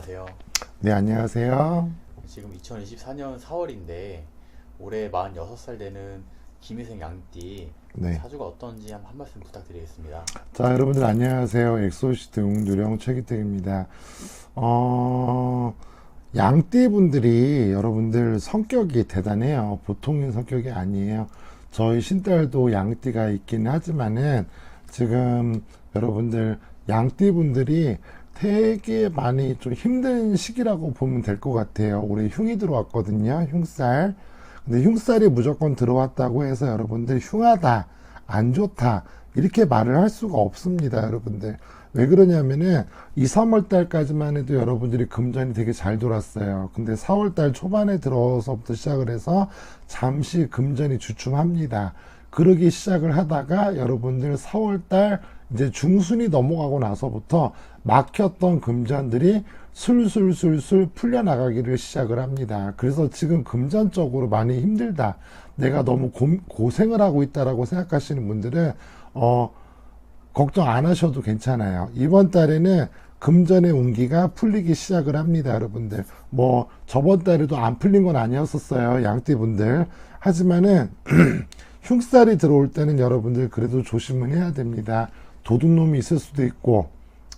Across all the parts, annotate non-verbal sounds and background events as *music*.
안녕하세요. 네, 안녕하세요. 지금 2024년 4월인데 올해 46살 되는 김희생 양띠 네. 사주가 어떤지 한, 한 말씀 부탁드리겠습니다. 자, 여러분들 안녕하세요. 엑소시트 웅두령 최기택입니다. 어, 양띠 분들이 여러분들 성격이 대단해요. 보통인 성격이 아니에요. 저희 신딸도 양띠가 있긴 하지만은 지금 여러분들 양띠 분들이 되게 많이 좀 힘든 시기라고 보면 될 것 같아요. 올해 흉이 들어왔거든요. 흉살. 근데 흉살이 무조건 들어왔다고 해서 여러분들 흉하다, 안 좋다, 이렇게 말을 할 수가 없습니다, 여러분들. 왜 그러냐면은, 2, 3월 달까지만 해도 여러분들이 금전이 되게 잘 돌았어요. 근데 4월 달 초반에 들어서부터 시작을 해서 잠시 금전이 주춤합니다. 그러기 시작을 하다가 여러분들 4월 달 이제 중순이 넘어가고 나서부터 막혔던 금전들이 술술술술 풀려나가기를 시작을 합니다. 그래서 지금 금전적으로 많이 힘들다. 내가 너무 고, 고생을 하고 있다라고 생각하시는 분들은 어 걱정 안 하셔도 괜찮아요. 이번 달에는 금전의 운기가 풀리기 시작을 합니다, 여러분들. 뭐 저번 달에도 안 풀린 건 아니었었어요, 양띠분들. 하지만은 *clears throat* 흉살이 들어올 때는 여러분들 그래도 조심은 해야 됩니다. 도둑놈이 있을 수도 있고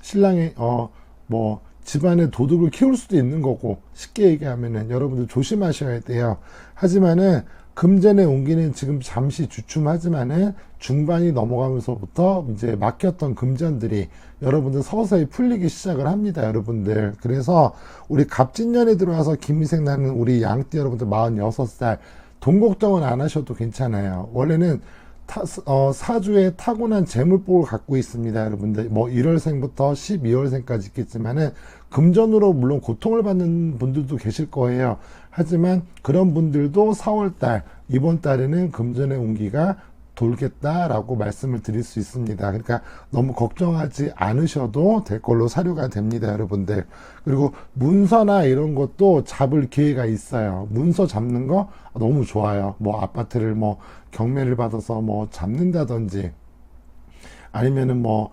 신랑이 어뭐 집안에 도둑을 키울 수도 있는 거고 쉽게 얘기하면은 여러분들 조심하셔야 돼요. 하지만은 금전의 온기는 지금 잠시 주춤하지만은 중반이 넘어가면서부터 이제 막혔던 금전들이 여러분들 서서히 풀리기 시작을 합니다, 여러분들. 그래서 우리 갑진년에 들어와서 김희생 나는 우리 양띠 여러분들 46살 돈 걱정은 안 하셔도 괜찮아요. 원래는 타, 어, 사주에 타고난 재물복을 갖고 있습니다, 여러분들. 뭐 1월생부터 12월생까지 있겠지만은 금전으로 물론 고통을 받는 분들도 계실 거예요. 하지만 그런 분들도 4월달 이번 달에는 금전의 운기가 돌겠다라고 말씀을 드릴 수 있습니다. 그러니까 너무 걱정하지 않으셔도 될 걸로 사료가 됩니다, 여러분들. 그리고 문서나 이런 것도 잡을 기회가 있어요. 문서 잡는 거 너무 좋아요. 뭐 아파트를 뭐 경매를 받아서 뭐 잡는다든지 아니면은 뭐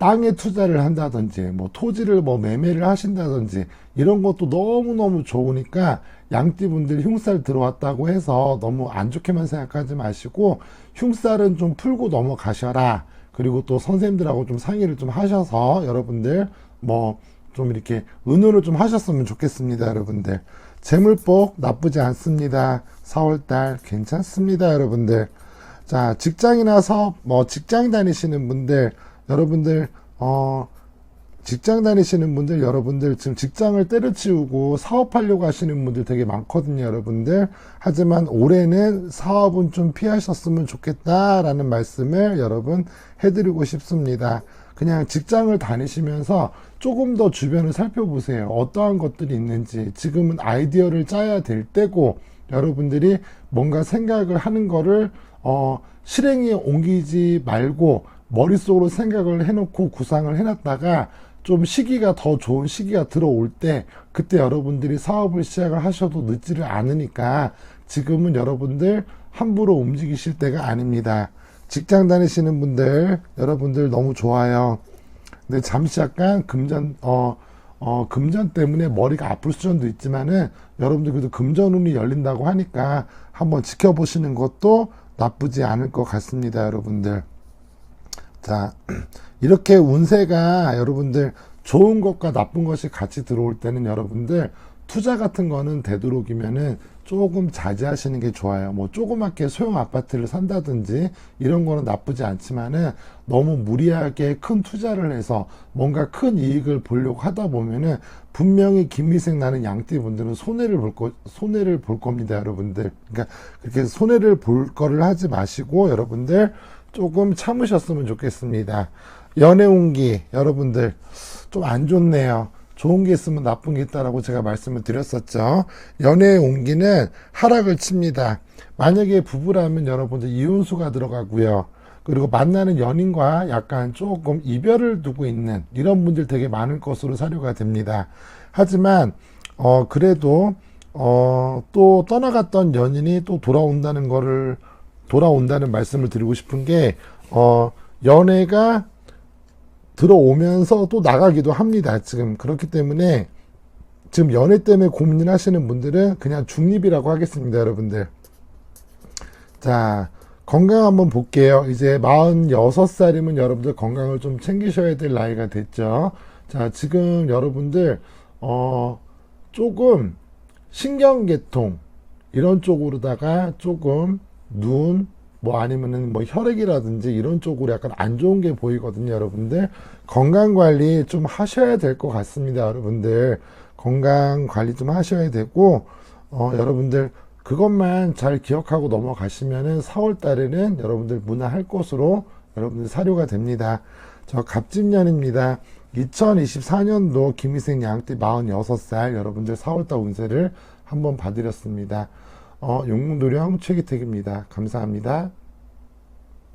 땅에 투자를 한다든지 뭐 토지를 뭐 매매를 하신다든지 이런 것도 너무너무 좋으니까 양띠분들 흉살 들어왔다고 해서 너무 안 좋게만 생각하지 마시고 흉살은 좀 풀고 넘어가셔라. 그리고 또 선생님들하고 좀 상의를 좀 하셔서 여러분들 뭐 좀 이렇게 은호를 좀 하셨으면 좋겠습니다 여러분들. 재물복 나쁘지 않습니다. 4월달 괜찮습니다 여러분들. 자 직장이나 사업 뭐 직장 다니시는 분들 여러분들 어 직장 다니시는 분들 여러분들 지금 직장을 때려치우고 사업하려고 하시는 분들 되게 많거든요 여러분들. 하지만 올해는 사업은 좀 피하셨으면 좋겠다라는 말씀을 여러분 해드리고 싶습니다. 그냥 직장을 다니시면서 조금 더 주변을 살펴보세요. 어떠한 것들이 있는지. 지금은 아이디어를 짜야 될 때고 여러분들이 뭔가 생각을 하는 거를 어 실행에 옮기지 말고 머릿속으로 생각을 해놓고 구상을 해놨다가 좀 시기가 더 좋은 시기가 들어올 때 그때 여러분들이 사업을 시작을 하셔도 늦지를 않으니까 지금은 여러분들 함부로 움직이실 때가 아닙니다. 직장 다니시는 분들 여러분들 너무 좋아요. 근데 잠시 약간 금전 어, 어 금전 때문에 머리가 아플 수준도 있지만은 여러분들 그래도 금전운이 열린다고 하니까 한번 지켜보시는 것도 나쁘지 않을 것 같습니다, 여러분들. 자, *clears throat* 이렇게 운세가 여러분들 좋은 것과 나쁜 것이 같이 들어올 때는 여러분들 투자 같은 거는 되도록이면은 조금 자제하시는 게 좋아요. 뭐 조그맣게 소형 아파트를 산다든지 이런 거는 나쁘지 않지만은 너무 무리하게 큰 투자를 해서 뭔가 큰 이익을 보려고 하다 보면은 분명히 김미생 나는 양띠 분들은 손해를 볼 거, 손해를 볼 겁니다, 여러분들. 그러니까 그렇게 손해를 볼 거를 하지 마시고 여러분들 조금 참으셨으면 좋겠습니다. 연애 운기 여러분들 좀 안 좋네요. 좋은 게 있으면 나쁜 게 있다라고 제가 말씀을 드렸었죠. 연애의 온기는 하락을 칩니다. 만약에 부부라면 여러분들 이혼수가 들어가고요. 그리고 만나는 연인과 약간 조금 이별을 두고 있는 이런 분들 되게 많을 것으로 사료가 됩니다. 하지만 어 그래도 어 또 떠나갔던 연인이 또 돌아온다는 거를 돌아온다는 말씀을 드리고 싶은 게 어 연애가 들어오면서 또 나가기도 합니다. 지금 그렇기 때문에 지금 연애 때문에 고민을 하시는 분들은 그냥 중립이라고 하겠습니다, 여러분들. 자, 건강 한번 볼게요. 이제 46살이면 여러분들 건강을 좀 챙기셔야 될 나이가 됐죠. 자, 지금 여러분들, 어, 조금 신경계통, 이런 쪽으로다가 조금 눈, 뭐 아니면은 뭐 혈액이라든지 이런 쪽으로 약간 안 좋은 게 보이거든요, 여러분들. 건강 관리 좀 하셔야 될 것 같습니다, 여러분들. 건강 관리 좀 하셔야 되고, 어, 여러분들 그것만 잘 기억하고 넘어가시면은 4월 달에는 여러분들 문화할 것으로 여러분들 사료가 됩니다. 저 갑진년입니다. 2024년도 김희생 양띠 46살 여러분들 4월달 운세를 한번 봐드렸습니다. 어, 용문도령 최기택입니다. 감사합니다.